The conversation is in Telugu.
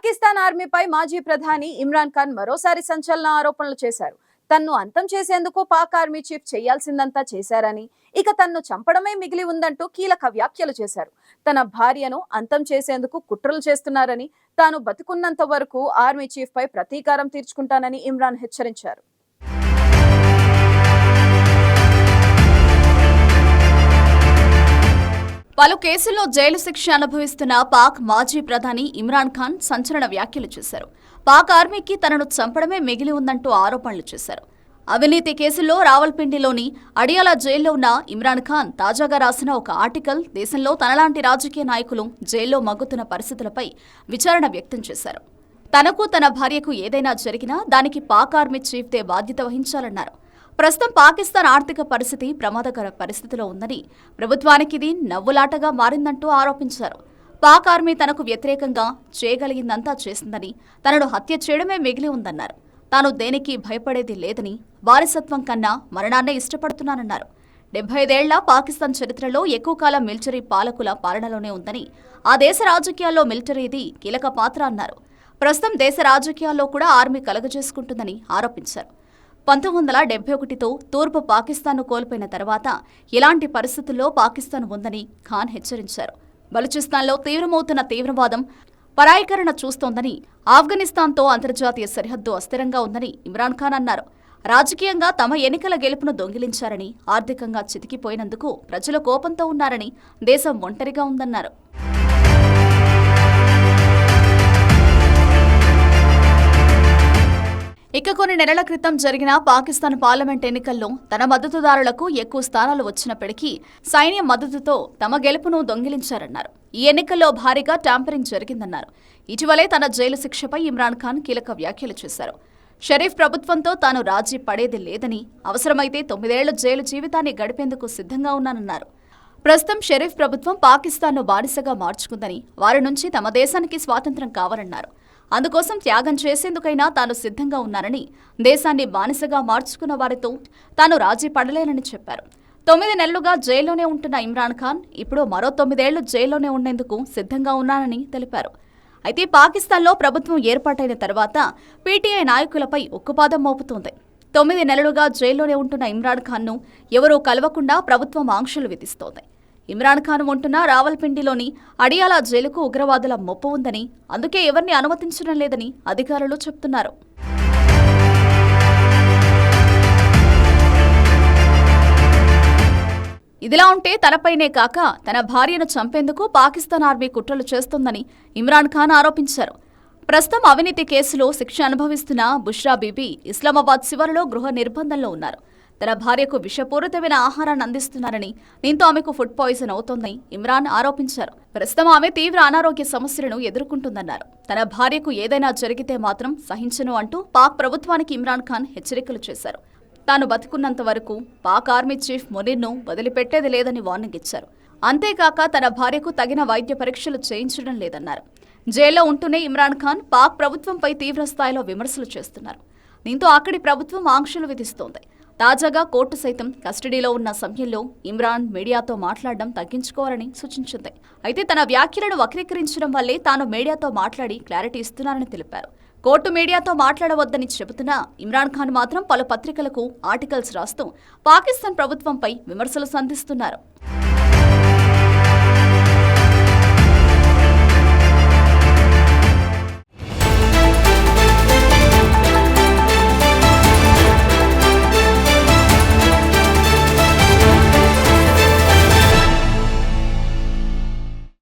పాకిస్తాన్ ఆర్మీపై మాజీ ప్రధాని ఇమ్రాన్ ఖాన్ మరోసారి సంచలన ఆరోపణలు చేశారు. తన్ను అంతం చేసేందుకు పాక్ ఆర్మీ చీఫ్ చేయాల్సిందంతా చేశారని ఇక తన్ను చంపడమే మిగిలి ఉందంటూ కీలక వ్యాఖ్యలు చేశారు. తన భార్యను అంతం చేసేందుకు కుట్రలు చేస్తున్నారని తాను బతుకున్నంత వరకు ఆర్మీ చీఫ్ పై ప్రతీకారం తీర్చుకుంటానని ఇమ్రాన్ హెచ్చరించారు. పలు కేసుల్లో జైలు శిక్ష అనుభవిస్తున్న పాక్ మాజీ ప్రధాని ఇమ్రాన్ ఖాన్ సంచలన వ్యాఖ్యలు చేశారు. పాక్ ఆర్మీకి తనను చంపడమే మిగిలి ఉందంటూ ఆరోపణలు చేశారు. అవినీతి కేసుల్లో రావల్పిండిలోని అడియాలా జైల్లో ఉన్న ఇమ్రాన్ ఖాన్ తాజాగా రాసిన ఒక ఆర్టికల్ దేశంలో తనలాంటి రాజకీయ నాయకులు జైల్లో మగ్గుతున్న పరిస్థితులపై విచారణ వ్యక్తం చేశారు. తనకు తన భార్యకు ఏదైనా జరిగినా దానికి పాక్ ఆర్మీ చీఫ్దే బాధ్యత వహించాలన్నారు. ప్రస్తుతం పాకిస్తాన్ ఆర్థిక పరిస్థితి ప్రమాదకర పరిస్థితిలో ఉందని ప్రభుత్వానికి ఇది నవ్వులాటగా మారిందంటూ ఆరోపించారు. పాక్ ఆర్మీ తనకు వ్యతిరేకంగా చేయగలిగిందంతా చేసిందని తనను హత్య చేయడమే మిగిలి ఉందన్నారు. తాను దేనికి భయపడేది లేదని వారసత్వం కన్నా మరణాన్నే ఇష్టపడుతున్నానన్నారు. డెబ్బై ఐదేళ్ళ పాకిస్తాన్ చరిత్రలో ఎక్కువ కాలం మిలిటరీ పాలకుల పాలనలోనే ఉందని ఆ దేశ రాజకీయాల్లో మిలిటరీది కీలక పాత్ర అన్నారు. ప్రస్తుతం దేశ రాజకీయాల్లో కూడా ఆర్మీ కలగజేసుకుంటుందని ఆరోపించారు. పంతొమ్మిది వందల డెబ్బై ఒకటితో తూర్పు పాకిస్తాన్ను కోల్పోయిన తర్వాత ఎలాంటి పరిస్థితుల్లో పాకిస్తాన్ ఉందని ఖాన్ హెచ్చరించారు. బలూచిస్తాన్లో తీవ్రమవుతున్న తీవ్రవాదం పరాయీకరణ చూస్తోందని ఆఫ్ఘనిస్తాన్తో అంతర్జాతీయ సరిహద్దు అస్థిరంగా ఉందని ఇమ్రాన్ ఖాన్ అన్నారు. రాజకీయంగా తమ ఎన్నికల గెలుపును దొంగిలించారని ఆర్థికంగా చితికిపోయినందుకు ప్రజలు కోపంతో ఉన్నారని దేశం ఒంటరిగా ఉందన్నారు. మరికొన్ని కొన్ని నెలల క్రితం జరిగిన పాకిస్తాన్ పార్లమెంట్ ఎన్నికల్లో తన మద్దతుదారులకు ఎక్కువ స్థానాలు వచ్చినప్పటికీ సైన్య మద్దతుతో తమ గెలుపును దొంగిలించారన్నారు. ఈ ఎన్నికల్లో భారీగా ట్యాంపరింగ్ జరిగిందన్నారు. ఇటీవలే తన జైలు శిక్షపై ఇమ్రాన్ ఖాన్ కీలక వ్యాఖ్యలు చేశారు. షరీఫ్ ప్రభుత్వంతో తాను రాజీ పడేది లేదని అవసరమైతే తొమ్మిదేళ్ళ జైలు జీవితాన్ని గడిపేందుకు సిద్ధంగా ఉన్నానన్నారు. ప్రస్తుతం షరీఫ్ ప్రభుత్వం పాకిస్తాన్ను బానిసగా మార్చుకుందని వారి నుంచి తమ దేశానికి స్వాతంత్రం కావాలన్నారు. అందుకోసం త్యాగం చేసేందుకైనా తాను సిద్ధంగా ఉన్నానని దేశాన్ని బానిసగా మార్చుకున్న వారితో తాను రాజీ పడలేనని చెప్పారు. తొమ్మిది నెలలుగా జైల్లోనే ఉంటున్న ఇమ్రాన్ ఖాన్ ఇప్పుడు మరో తొమ్మిదేళ్ళు జైల్లోనే ఉండేందుకు సిద్ధంగా ఉన్నానని తెలిపారు. అయితే పాకిస్తాన్లో ప్రభుత్వం ఏర్పాటైన తర్వాత పీటీఐ నాయకులపై ఉక్కుపాదం మోపుతోంది. తొమ్మిది నెలలుగా జైల్లోనే ఉంటున్న ఇమ్రాన్ ఖాన్ను ఎవరూ కలవకుండా ప్రభుత్వం ఆంక్షలు విధిస్తోంది. ఇమ్రాన్ ఖాన్ ఉంటున్న రావల్పిండిలోని అడియాలా జైలుకు ఉగ్రవాదుల ముప్పు ఉందని అందుకే ఎవరిని అనుమతించడం లేదని అధికారులు చెబుతున్నారు ఇదిలా ఉంటే తనపైనే కాక తన భార్యను చంపేందుకు పాకిస్తాన్ ఆర్మీ కుట్రలు చేస్తోందని ఇమ్రాన్ ఖాన్ ఆరోపించారు. ప్రస్తుతం అవినీతి కేసులో శిక్ష అనుభవిస్తున్న బుష్రా బీబీ ఇస్లామాబాద్ శివరులో గృహ నిర్బంధంలో ఉన్నారు. తన భార్యకు విషపూరితమైన ఆహారాన్ని అందిస్తున్నారని దీంతో ఆమెకు ఫుడ్ పాయిజన్ అవుతోందని ఇమ్రాన్ ఆరోపించారు. ప్రస్తుతం ఆమె తీవ్ర అనారోగ్య సమస్యలను ఎదుర్కొంటుందన్నారు. తన భార్యకు ఏదైనా జరిగితే మాత్రం సహించను అంటూ పాక్ ప్రభుత్వానికి ఇమ్రాన్ ఖాన్ హెచ్చరికలు చేశారు. తాను బతుకున్నంత వరకు పాక్ ఆర్మీ చీఫ్ మునీర్ను వదిలిపెట్టేది లేదని వార్నింగ్ ఇచ్చారు. అంతేకాక తన భార్యకు తగిన వైద్య పరీక్షలు చేయించడం లేదన్నారు. జైల్లో ఉంటూనే ఇమ్రాన్ ఖాన్ పాక్ ప్రభుత్వంపై తీవ్ర స్థాయిలో విమర్శలు చేస్తున్నారు. దీంతో అక్కడి ప్రభుత్వం ఆంక్షలు విధిస్తోంది. తాజాగా కోర్టు సైతం కస్టడీలో ఉన్న సమయంలో ఇమ్రాన్ మీడియాతో మాట్లాడడం తగ్గించుకోవాలని సూచించింది. అయితే తన వ్యాఖ్యలను వక్రీకరించడం వల్లే తాను మీడియాతో మాట్లాడి క్లారిటీ ఇస్తున్నానని తెలిపారు. కోర్టు మీడియాతో మాట్లాడవద్దని చెబుతున్నా ఇమ్రాన్ ఖాన్ మాత్రం పలు పత్రికలకు ఆర్టికల్స్ రాస్తూ పాకిస్తాన్ ప్రభుత్వంపై విమర్శలు సంధిస్తున్నారు.